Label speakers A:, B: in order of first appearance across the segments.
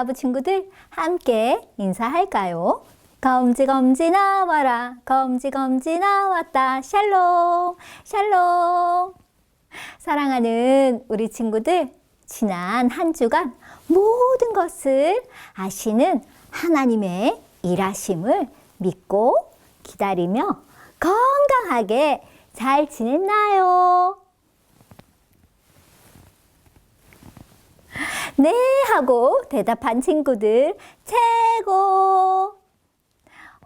A: 모아부 친구들 함께 인사할까요? 검지 검지 나와라 검지 검지 나왔다 샬롬 샬롬 사랑하는 우리 친구들 지난 한 주간 모든 것을 아시는 하나님의 일하심을 믿고 기다리며 건강하게 잘 지냈나요? 네 하고 대답한 친구들 최고!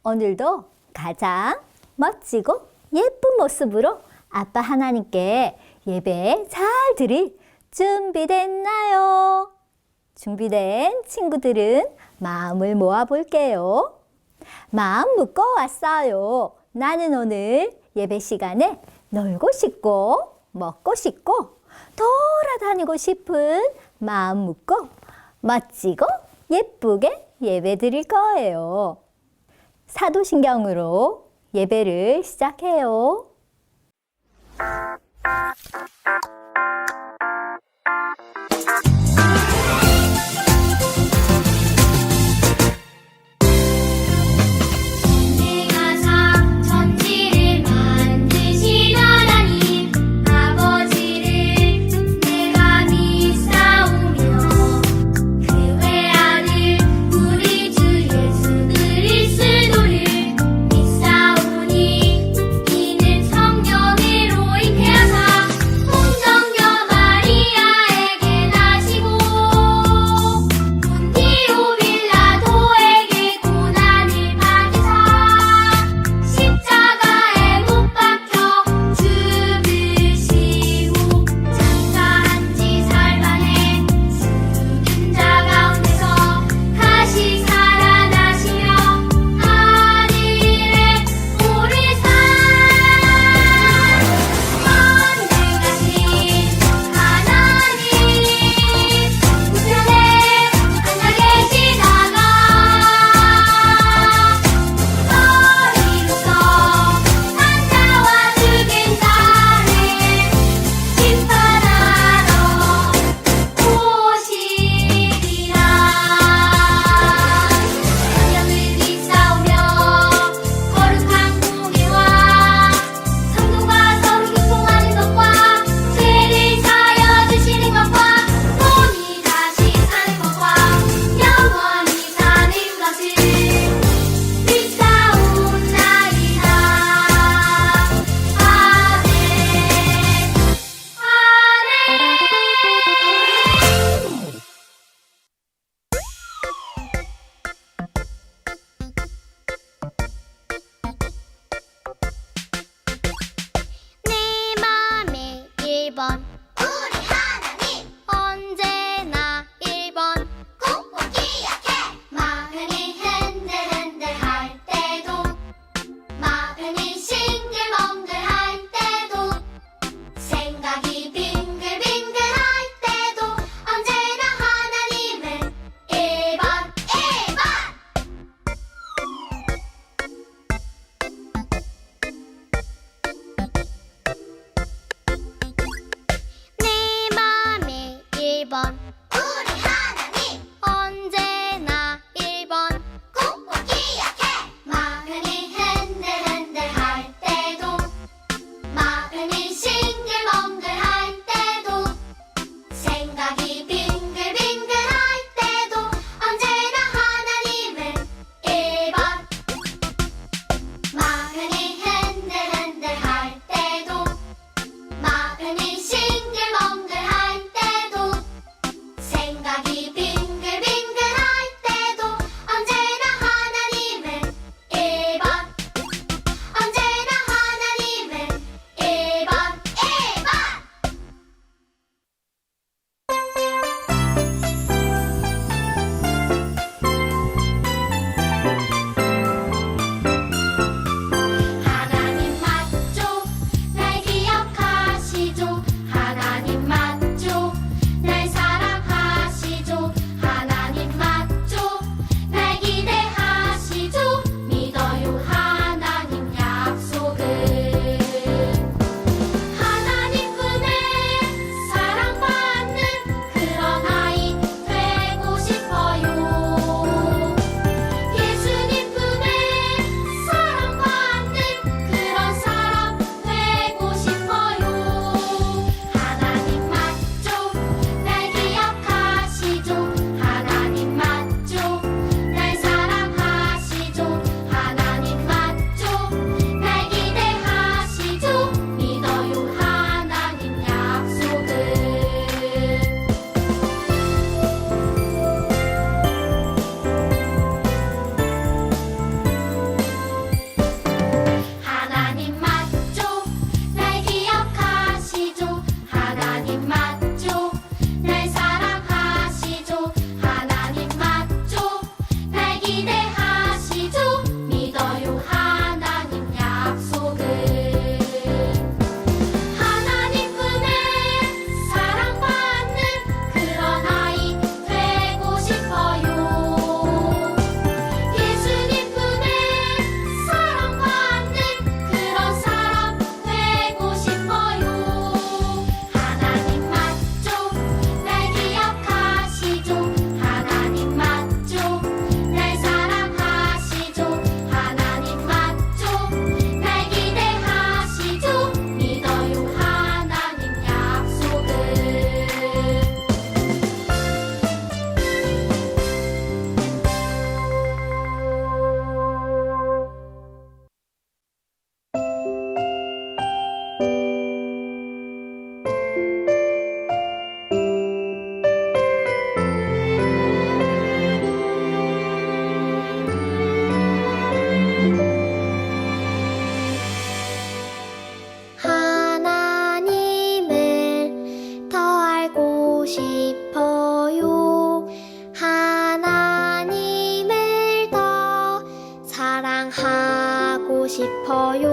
A: 오늘도 가장 멋지고 예쁜 모습으로 아빠 하나님께 예배 잘 드릴 준비됐나요? 준비된 친구들은 마음을 모아 볼게요. 마음 묶어 왔어요. 나는 오늘 예배 시간에 놀고 싶고 먹고 싶고 돌아다니고 싶은 마음 묶고 멋지고 예쁘게 예배 드릴 거예요. 사도신경으로 예배를 시작해요.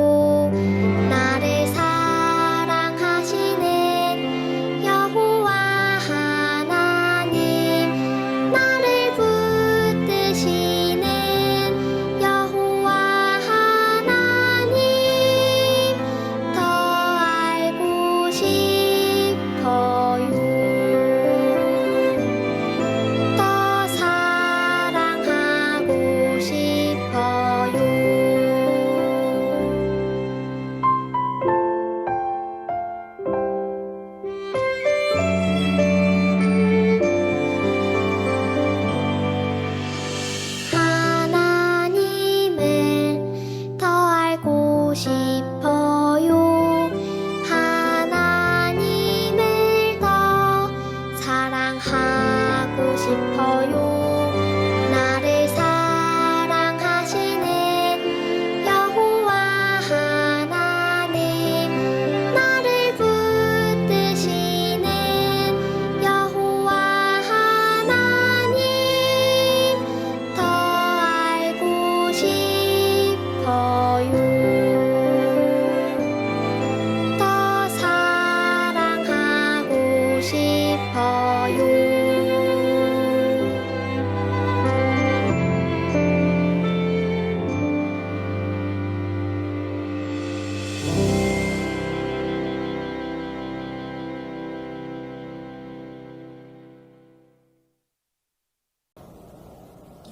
B: 싶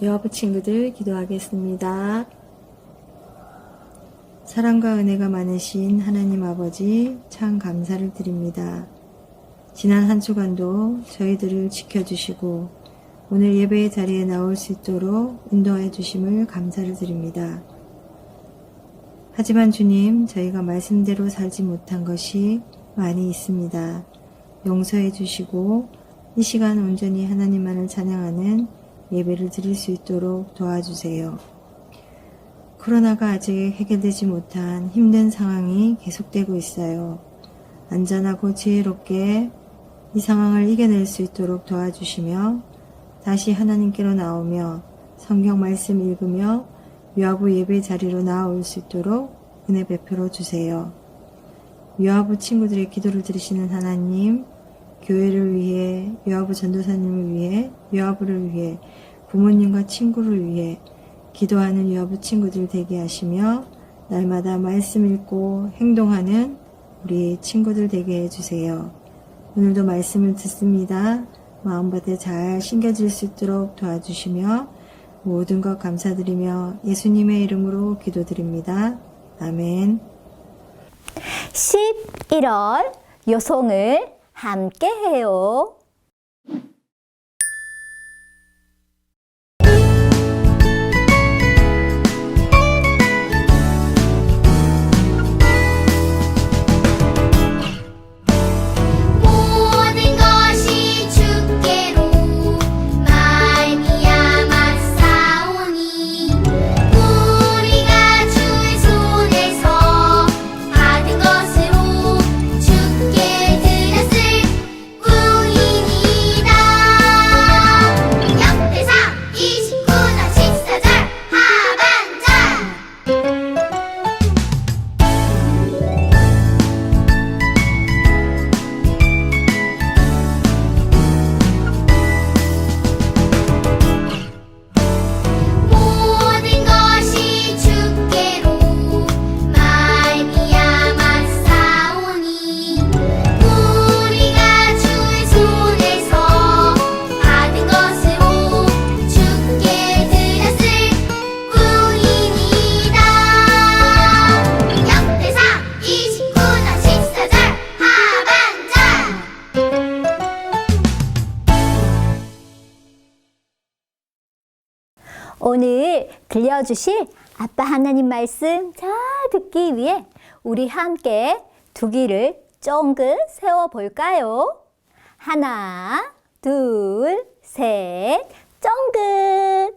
C: 여아부 친구들 기도하겠습니다. 사랑과 은혜가 많으신 하나님 아버지 참 감사를 드립니다. 지난 한 주간도 저희들을 지켜주시고 오늘 예배의 자리에 나올 수 있도록 인도해 주심을 감사를 드립니다. 하지만 주님, 저희가 말씀대로 살지 못한 것이 많이 있습니다. 용서해 주시고 이 시간 온전히 하나님만을 찬양하는 예배를 드릴 수 있도록 도와주세요. 코로나가 아직 해결되지 못한 힘든 상황이 계속되고 있어요. 안전하고 지혜롭게 이 상황을 이겨낼 수 있도록 도와주시며 다시 하나님께로 나오며 성경 말씀 읽으며 유아부 예배 자리로 나올 수 있도록 은혜 베풀어 주세요. 유아부 친구들의 기도를 들으시는 하나님, 교회를 위해, 유아부 전도사님을 위해, 유아부를 위해, 부모님과 친구를 위해 기도하는 유아부 친구들 되게 하시며 날마다 말씀 읽고 행동하는 우리 친구들 되게 해주세요. 오늘도 말씀을 듣습니다. 마음밭에 잘 심겨질 수 있도록 도와주시며 모든 것 감사드리며 예수님의 이름으로 기도드립니다. 아멘.
A: 11월 요송을 함께 해요. 들려주실 아빠 하나님 말씀 잘 듣기 위해 우리 함께 두 귀를 쫑긋 세워 볼까요? 하나, 둘, 셋, 쫑긋.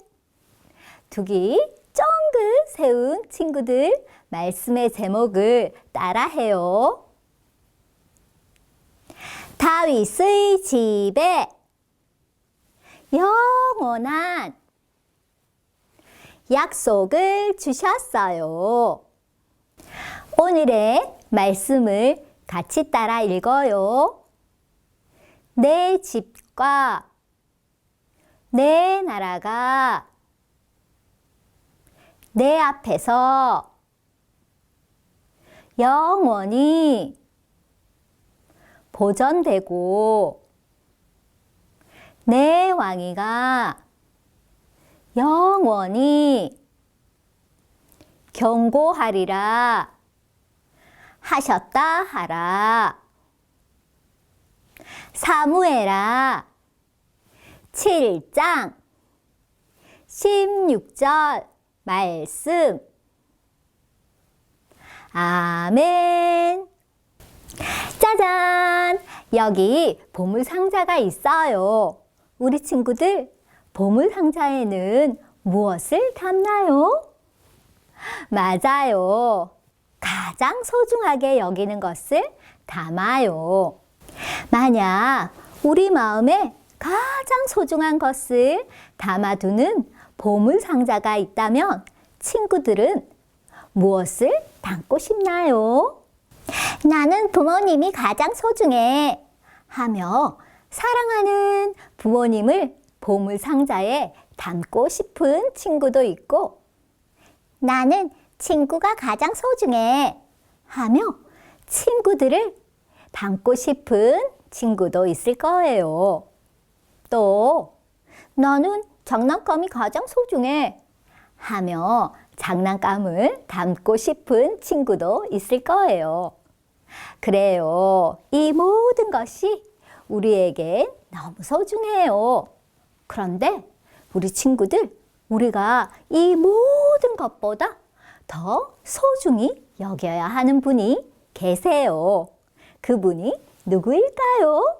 A: 두 귀 쫑긋 세운 친구들 말씀의 제목을 따라해요. 다윗의 집에 영원한 약속을 주셨어요. 오늘의 말씀을 같이 따라 읽어요. 내 집과 내 나라가 내 앞에서 영원히 보존되고 내 왕위가 영원히 경고하리라 하셨다 하라 사무에라 7장 16절 말씀 아멘 짜잔! 여기 보물 상자가 있어요. 우리 친구들, 보물 상자에는 무엇을 담나요? 맞아요. 가장 소중하게 여기는 것을 담아요. 만약 우리 마음에 가장 소중한 것을 담아두는 보물 상자가 있다면 친구들은 무엇을 담고 싶나요? 나는 부모님이 가장 소중해. 하며 사랑하는 부모님을 보물 상자에 담고 싶은 친구도 있고, 나는 친구가 가장 소중해. 하며 친구들을 담고 싶은 친구도 있을 거예요. 또, 나는 장난감이 가장 소중해. 하며 장난감을 담고 싶은 친구도 있을 거예요. 그래요. 이 모든 것이 우리에게 너무 소중해요. 그런데 우리 친구들, 우리가 이 모든 것보다 더 소중히 여겨야 하는 분이 계세요. 그분이 누구일까요?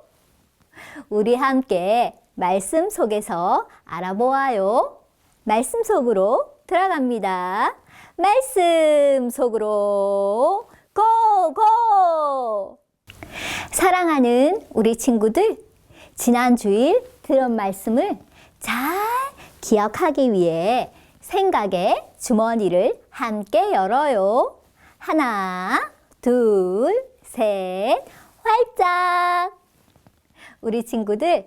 A: 우리 함께 말씀 속에서 알아보아요. 말씀 속으로 들어갑니다. 말씀 속으로 고고! 사랑하는 우리 친구들, 지난 주일 들은 말씀을 잘 기억하기 위해 생각의 주머니를 함께 열어요. 하나, 둘, 셋, 활짝! 우리 친구들,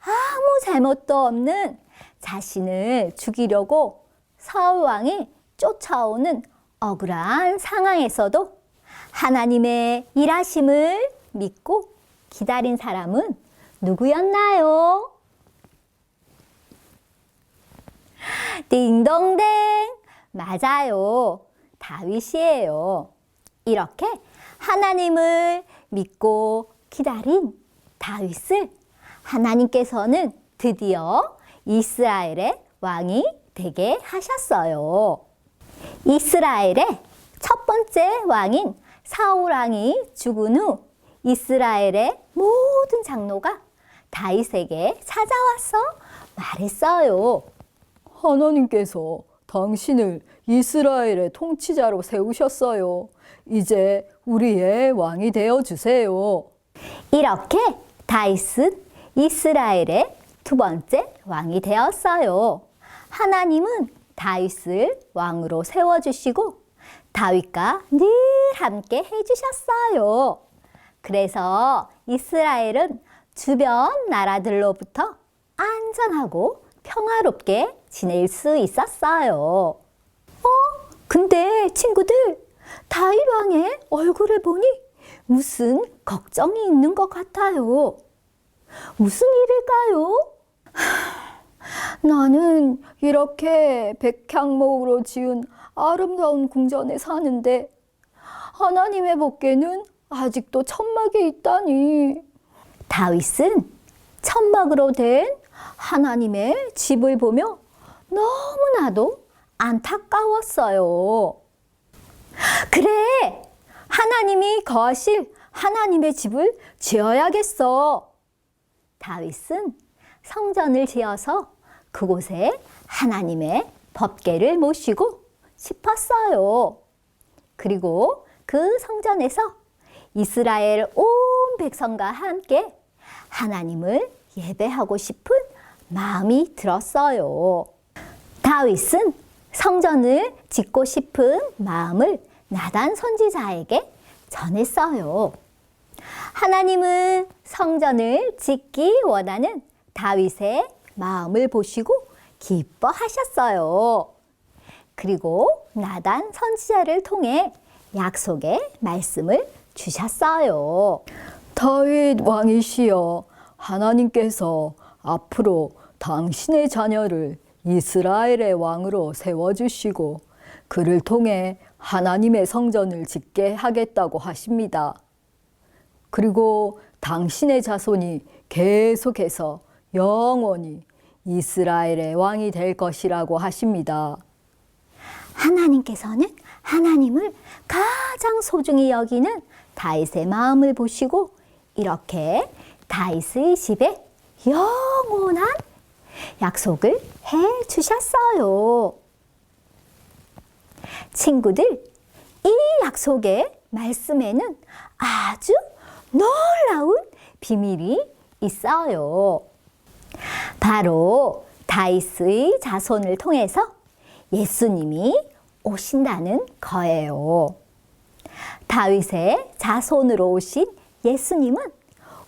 A: 아무 잘못도 없는 자신을 죽이려고 사울왕이 쫓아오는 억울한 상황에서도 하나님의 일하심을 믿고 기다린 사람은 누구였나요? 딩동댕! 맞아요. 다윗이에요. 이렇게 하나님을 믿고 기다린 다윗을 하나님께서는 드디어 이스라엘의 왕이 되게 하셨어요. 이스라엘의 첫 번째 왕인 사울 왕이 죽은 후 이스라엘의 모든 장로가 다윗에게 찾아와서 말했어요.
D: 하나님께서 당신을 이스라엘의 통치자로 세우셨어요. 이제 우리의 왕이 되어 주세요.
A: 이렇게 다윗은 이스라엘의 두 번째 왕이 되었어요. 하나님은 다윗을 왕으로 세워 주시고 다윗과 늘 함께 해 주셨어요. 그래서 이스라엘은 주변 나라들로부터 안전하고 평화롭게 지낼 수 있었어요. 어? 근데 친구들, 다윗 왕의 얼굴을 보니 무슨 걱정이 있는 것 같아요. 무슨 일일까요?
D: 나는 이렇게 백향목으로 지은 아름다운 궁전에 사는데 하나님의 복계는 아직도 천막에 있다니.
A: 다윗은 천막으로 된 하나님의 집을 보며 너무나도 안타까웠어요. 그래! 하나님이 거하실 하나님의 집을 지어야겠어. 다윗은 성전을 지어서 그곳에 하나님의 법궤를 모시고 싶었어요. 그리고 그 성전에서 이스라엘 온 백성과 함께 하나님을 예배하고 싶은 마음이 들었어요. 다윗은 성전을 짓고 싶은 마음을 나단 선지자에게 전했어요. 하나님은 성전을 짓기 원하는 다윗의 마음을 보시고 기뻐하셨어요. 그리고 나단 선지자를 통해 약속의 말씀을 주셨어요.
D: 다윗 왕이시여 하나님께서 앞으로 당신의 자녀를 이스라엘의 왕으로 세워주시고 그를 통해 하나님의 성전을 짓게 하겠다고 하십니다. 그리고 당신의 자손이 계속해서 영원히 이스라엘의 왕이 될 것이라고 하십니다.
A: 하나님께서는 하나님을 가장 소중히 여기는 다윗의 마음을 보시고 이렇게 다윗의 집에 영원한 약속을 해 주셨어요. 친구들, 이 약속의 말씀에는 아주 놀라운 비밀이 있어요. 바로 다윗의 자손을 통해서 예수님이 오신다는 거예요. 다윗의 자손으로 오신 예수님은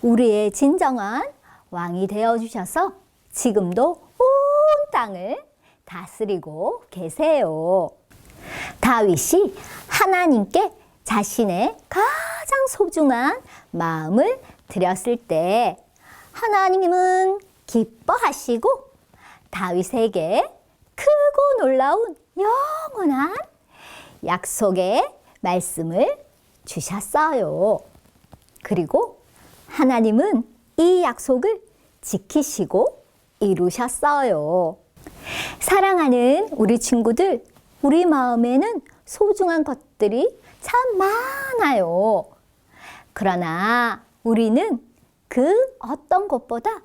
A: 우리의 진정한 왕이 되어 주셔서 지금도 온 땅을 다스리고 계세요. 다윗이 하나님께 자신의 가장 소중한 마음을 드렸을 때 하나님은 기뻐하시고 다윗에게 크고 놀라운 영원한 약속의 말씀을 주셨어요. 그리고 하나님은 이 약속을 지키시고 이루셨어요. 사랑하는 우리 친구들, 우리 마음에는 소중한 것들이 참 많아요. 그러나 우리는 그 어떤 것보다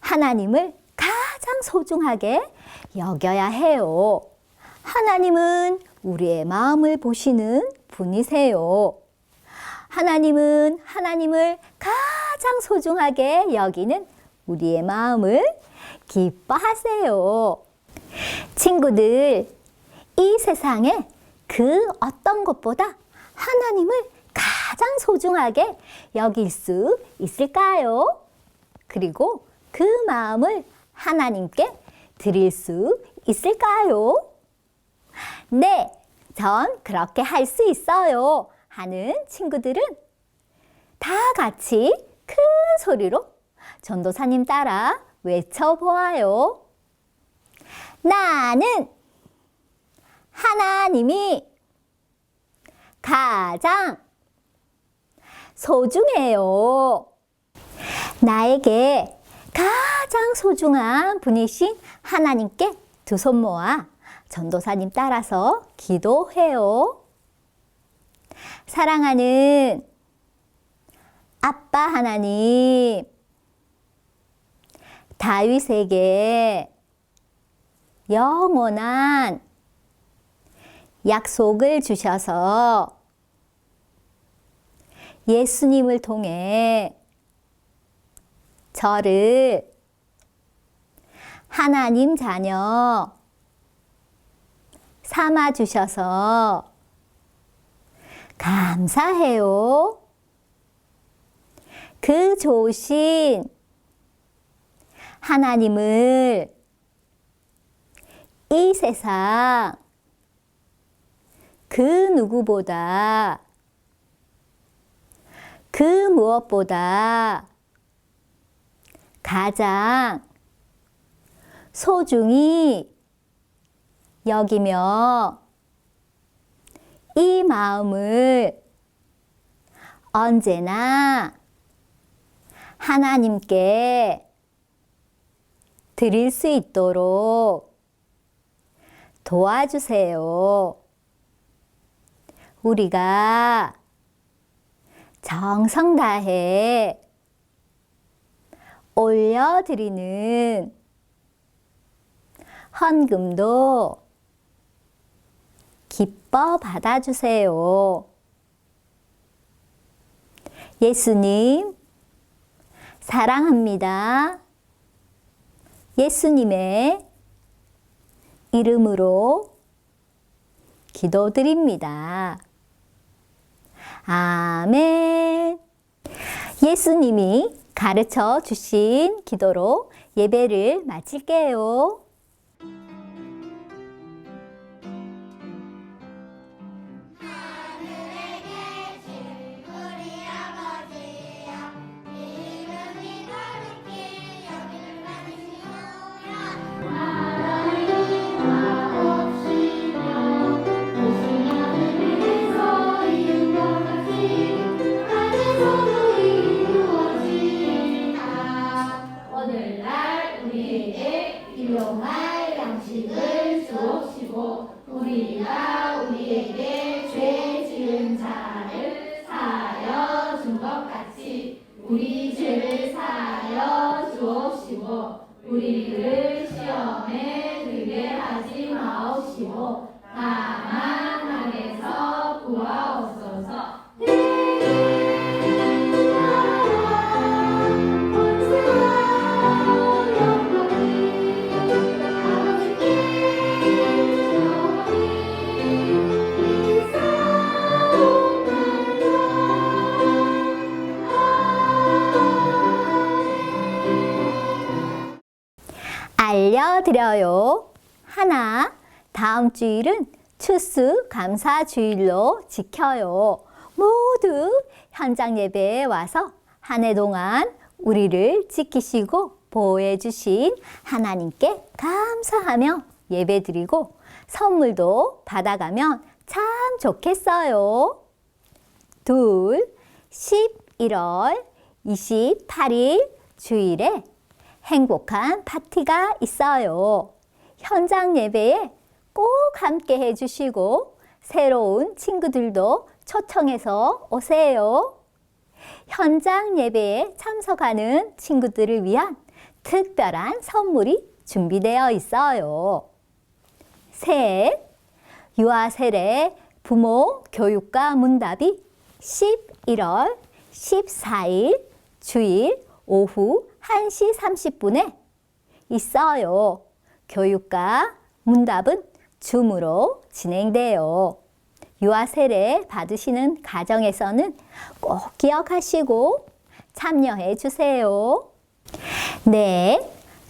A: 하나님을 가장 소중하게 여겨야 해요. 하나님은 우리의 마음을 보시는 분이세요. 하나님은 하나님을 가장 소중하게 여기는 우리의 마음을 기뻐하세요. 친구들, 이 세상에 그 어떤 것보다 하나님을 가장 소중하게 여길 수 있을까요? 그리고 그 마음을 하나님께 드릴 수 있을까요? 네, 전 그렇게 할 수 있어요. 하는 친구들은 다 같이 큰 소리로 전도사님 따라 외쳐보아요. 나는 하나님이 가장 소중해요. 나에게 가장 소중한 분이신 하나님께 두 손 모아 전도사님 따라서 기도해요. 사랑하는 아빠 하나님, 다윗에게 영원한 약속을 주셔서 예수님을 통해 저를 하나님 자녀 삼아 주셔서 감사해요. 그 좋으신 하나님을 이 세상 그 누구보다 그 무엇보다 가장 소중히 여기며 이 마음을 언제나 하나님께 드릴 수 있도록 도와주세요. 우리가 정성 다해 올려드리는 헌금도 기뻐 받아주세요. 예수님, 사랑합니다. 예수님의 이름으로 기도드립니다. 아멘. 예수님이 가르쳐 주신 기도로 예배를 마칠게요. 드려요. 하나, 다음 주일은 추수 감사 주일로 지켜요. 모두 현장 예배에 와서 한 해 동안 우리를 지키시고 보호해 주신 하나님께 감사하며 예배 드리고 선물도 받아가면 참 좋겠어요. 둘, 11월 28일 주일에 행복한 파티가 있어요. 현장 예배에 꼭 함께 해주시고 새로운 친구들도 초청해서 오세요. 현장 예배에 참석하는 친구들을 위한 특별한 선물이 준비되어 있어요. 셋, 유아 세례 부모 교육과 문답이 11월 14일 주일 오후 1시 30분에 있어요. 교육과 문답은 줌으로 진행돼요. 유아 세례 받으시는 가정에서는 꼭 기억하시고 참여해 주세요. 네,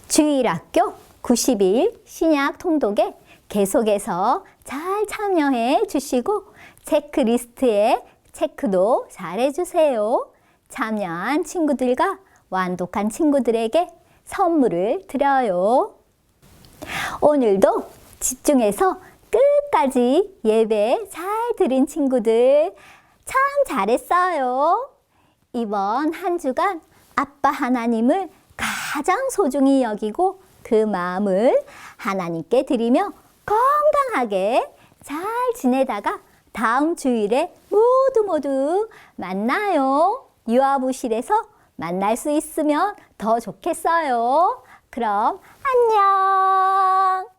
A: 주일학교 90일 신약 통독에 계속해서 잘 참여해 주시고 체크리스트에 체크도 잘 해주세요. 참여한 친구들과 완독한 친구들에게 선물을 드려요. 오늘도 집중해서 끝까지 예배 잘 드린 친구들 참 잘했어요. 이번 한 주간 아빠 하나님을 가장 소중히 여기고 그 마음을 하나님께 드리며 건강하게 잘 지내다가 다음 주일에 모두 모두 만나요. 유아부실에서 만날 수 있으면 더 좋겠어요. 그럼 안녕.